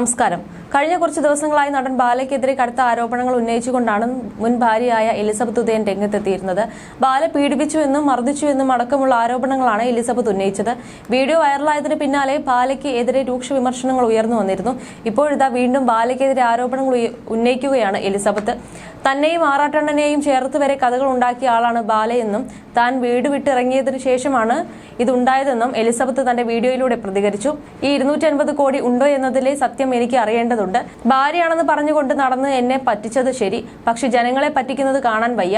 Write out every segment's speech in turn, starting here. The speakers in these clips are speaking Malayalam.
നമസ്കാരം കഴിഞ്ഞ കുറച്ച് ദിവസങ്ങളായി നടൻ ബാലയ്ക്കെതിരെ കടുത്ത ആരോപണങ്ങൾ ഉന്നയിച്ചുകൊണ്ടാണ് മുൻ ഭാര്യയായ എലിസബത്ത് ഉദയൻ രംഗത്തെത്തിയിരുന്നത്. ബാല പീഡിപ്പിച്ചുവെന്നും മർദ്ദിച്ചുവെന്നും അടക്കമുള്ള ആരോപണങ്ങളാണ് എലിസബത്ത് ഉന്നയിച്ചത്. വീഡിയോ വൈറലായതിന് പിന്നാലെ ബാലയ്ക്ക് എതിരെ രൂക്ഷ വിമർശനങ്ങൾ ഉയർന്നു വന്നിരുന്നു. ഇപ്പോഴിതാ വീണ്ടും ബാലയ്ക്കെതിരെ ആരോപണങ്ങൾ ഉന്നയിക്കുകയാണ് എലിസബത്ത്. തന്നെയും ആറാട്ടണ്ണനെയും ചേർത്ത് വരെ കഥകൾ ഉണ്ടാക്കിയ ആളാണ് ബാലയെന്നും താൻ വീട് വിട്ടിറങ്ങിയതിനു ശേഷമാണ് ഇതുണ്ടായതെന്നും എലിസബത്ത് തന്റെ വീഡിയോയിലൂടെ പ്രതികരിച്ചു. ഈ ഇരുന്നൂറ്റി കോടി ഉണ്ടോ എന്നതിലെ സത്യം എനിക്ക് അറിയേണ്ടതുണ്ട് ഭാര്യയാണെന്ന് പറഞ്ഞുകൊണ്ട് നടന്ന് എന്നെ പറ്റിച്ചത് ശരി പക്ഷെ ജനങ്ങളെ പറ്റിക്കുന്നത് കാണാൻ വയ്യ.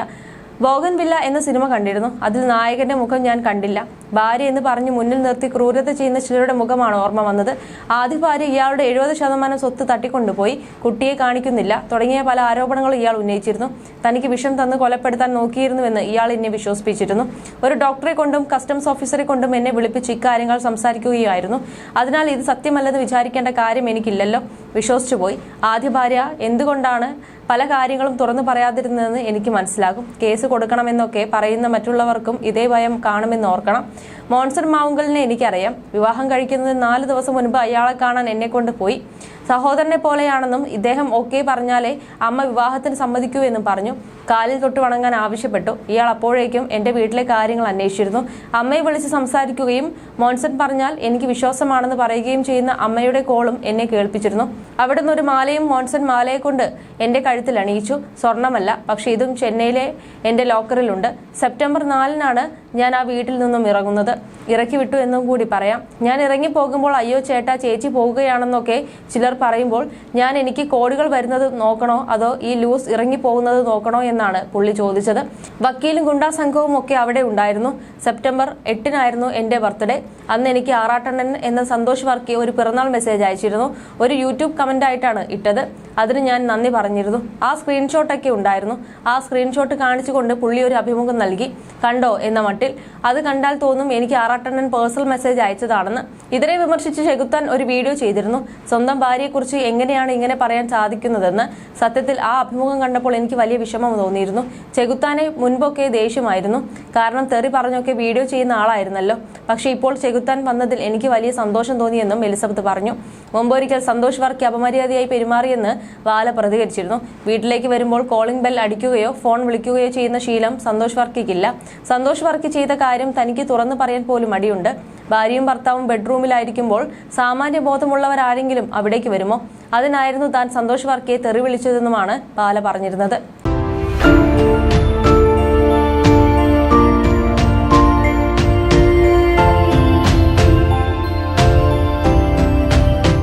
ബോഗൻ വില്ല എന്ന സിനിമ കണ്ടിരുന്നു. അതിൽ നായകന്റെ മുഖം ഞാൻ കണ്ടില്ല. ഭാര്യ എന്ന് പറഞ്ഞ് മുന്നിൽ നിർത്തി ക്രൂരത ചെയ്യുന്ന ചിലരുടെ മുഖമാണ് ഓർമ്മ വന്നത്. ആദ്യ ഭാര്യ ഇയാളുടെ എഴുപത് ശതമാനം സ്വത്ത് തട്ടിക്കൊണ്ടുപോയി. കുട്ടിയെ കാണിക്കുന്നില്ല. തുടങ്ങിയ പല ആരോപണങ്ങളും ഇയാൾ ഉന്നയിച്ചിരുന്നു. തനിക്ക് വിഷം തന്ന് കൊലപ്പെടുത്താൻ നോക്കിയിരുന്നുവെന്ന് ഇയാൾ എന്നെ വിശ്വസിപ്പിച്ചിരുന്നു. ഒരു ഡോക്ടറെ കൊണ്ടും കസ്റ്റംസ് ഓഫീസറെ കൊണ്ടും എന്നെ വിളിപ്പിച്ച് ഇക്കാര്യങ്ങൾ സംസാരിക്കുകയായിരുന്നു. അതിനാൽ ഇത് സത്യമല്ലെന്ന് വിചാരിക്കേണ്ട കാര്യം എനിക്കില്ലല്ലോ. വിശ്വസിച്ചു പോയി. ആദ്യ ഭാര്യ എന്തുകൊണ്ടാണ് പല കാര്യങ്ങളും തുറന്നു പറയാതിരുന്നതെന്ന് എനിക്ക് മനസ്സിലാകും. കേസ് കൊടുക്കണമെന്നൊക്കെ പറയുന്ന മറ്റുള്ളവർക്കും ഇതേ ഭയം കാണുമെന്ന് ഓർക്കണം. മോൺസൺ മാവുങ്കലിനെ എനിക്കറിയാം. വിവാഹം കഴിക്കുന്നതിന് നാല് ദിവസം മുൻപ് അയാളെ കാണാൻ എന്നെ കൊണ്ട് പോയി. സഹോദരനെ പോലെയാണെന്നും ഇദ്ദേഹം ഓക്കെ പറഞ്ഞാലേ അമ്മ വിവാഹത്തിന് സമ്മതിക്കൂ എന്നും പറഞ്ഞു. കാലിൽ തൊട്ട് വണങ്ങാൻ ആവശ്യപ്പെട്ടു. ഇയാൾ അപ്പോഴേക്കും എന്റെ വീട്ടിലെ കാര്യങ്ങൾ അന്വേഷിച്ചിരുന്നു. അമ്മയെ വിളിച്ച് സംസാരിക്കുകയും മോൺസൺ പറഞ്ഞാൽ എനിക്ക് വിശ്വാസമാണെന്ന് പറയുകയും ചെയ്യുന്ന അമ്മയുടെ കോളും എന്നെ കേൾപ്പിച്ചിരുന്നു. അവിടുന്ന് ഒരു മാലയും മോൺസൺ മാലയെ കൊണ്ട് എന്റെ കഴുത്തിൽ അണിയിച്ചു. സ്വർണമല്ല പക്ഷെ ഇതും ചെന്നൈയിലെ എന്റെ ലോക്കറിലുണ്ട്. സെപ്റ്റംബർ നാലിനാണ് ഞാൻ ആ വീട്ടിൽ നിന്നും ഇറങ്ങുന്നത്. ഇറക്കി വിട്ടു എന്നും കൂടി പറയാം. ഞാൻ ഇറങ്ങി പോകുമ്പോൾ അയ്യോ ചേട്ടാ ചേച്ചി പോവുകയാണെന്നൊക്കെ ചിലർ പറയുമ്പോൾ ഞാൻ എനിക്ക് കോടികൾ വരുന്നത് നോക്കണോ? അതോ ഈ ലൂസ് ഇറങ്ങി പോകുന്നത് നോക്കണോ എന്നാണ് പുള്ളി ചോദിച്ചത്. വക്കീലും ഗുണ്ടാ സംഘവും ഒക്കെ അവിടെ ഉണ്ടായിരുന്നു. സെപ്റ്റംബർ എട്ടിനായിരുന്നു എന്റെ ബർത്ത്ഡേ. അന്ന് എനിക്ക് ആറാട്ടണ്ണൻ എന്ന സന്തോഷ് വർക്കി ഒരു പിറന്നാൾ മെസ്സേജ് അയച്ചിരുന്നു. ഒരു യൂട്യൂബ് കമന്റ് ആയിട്ടാണ് ഇട്ടത്. അതിന് ഞാൻ നന്ദി പറഞ്ഞിരുന്നു. ആ സ്ക്രീൻഷോട്ടൊക്കെ ഉണ്ടായിരുന്നു. ആ സ്ക്രീൻഷോട്ട് കാണിച്ചുകൊണ്ട് പുള്ളി ഒരു അഭിമുഖം നൽകി. കണ്ടോ എന്ന മട്ടിൽ അത് കണ്ടാൽ തോന്നും എനിക്ക് ആറാട്ടണ്ണൻ പേഴ്സണൽ മെസ്സേജ് അയച്ചതാണെന്ന്. ഇതിനെ വിമർശിച്ച് ചെകുത്താൻ ഒരു വീഡിയോ ചെയ്തിരുന്നു. സ്വന്തം ഭാര്യയെക്കുറിച്ച് എങ്ങനെയാണ് ഇങ്ങനെ പറയാൻ സാധിക്കുന്നതെന്ന് സത്യത്തിൽ ആ അഭിമുഖം കണ്ടപ്പോൾ എനിക്ക് വലിയ വിഷമം തോന്നിയിരുന്നു. ചെകുത്താനെ മുൻപൊക്കെ ദേഷ്യമായിരുന്നു. കാരണം തെറി പറഞ്ഞൊക്കെ വീഡിയോ ചെയ്യുന്ന ആളായിരുന്നല്ലോ. പക്ഷെ ഇപ്പോൾ ചെകുത്താൻ വന്നതിൽ എനിക്ക് വലിയ സന്തോഷം തോന്നിയെന്നും എലിസബത്ത് പറഞ്ഞു. മുമ്പൊരിക്കൽ സന്തോഷ് വർക്കി അപമര്യാദയായി പെരുമാറിയെന്ന് വാല പ്രതികരിച്ചിരുന്നു. വീട്ടിലേക്ക് വരുമ്പോൾ കോളിംഗ് ബെൽ അടിക്കുകയോ ഫോൺ വിളിക്കുകയോ ചെയ്യുന്ന ശീലം സന്തോഷ് വർക്കിക്കില്ല. സന്തോഷ് വർക്കി ചെയ്ത കാര്യം തനിക്ക് തുറന്നു പറയാൻ പോലും മടിയുണ്ട്. ഭാര്യയും ഭർത്താവും ബെഡ്റൂമിലായിരിക്കുമ്പോൾ സാമാന്യ ബോധമുള്ളവരാരെങ്കിലും അവിടേക്ക് വരുമോ? അതിനായിരുന്നു താൻ സന്തോഷ് വർക്കിയെ തെറി വിളിച്ചതെന്നുമാണ് ബാല പറഞ്ഞിരുന്നത്.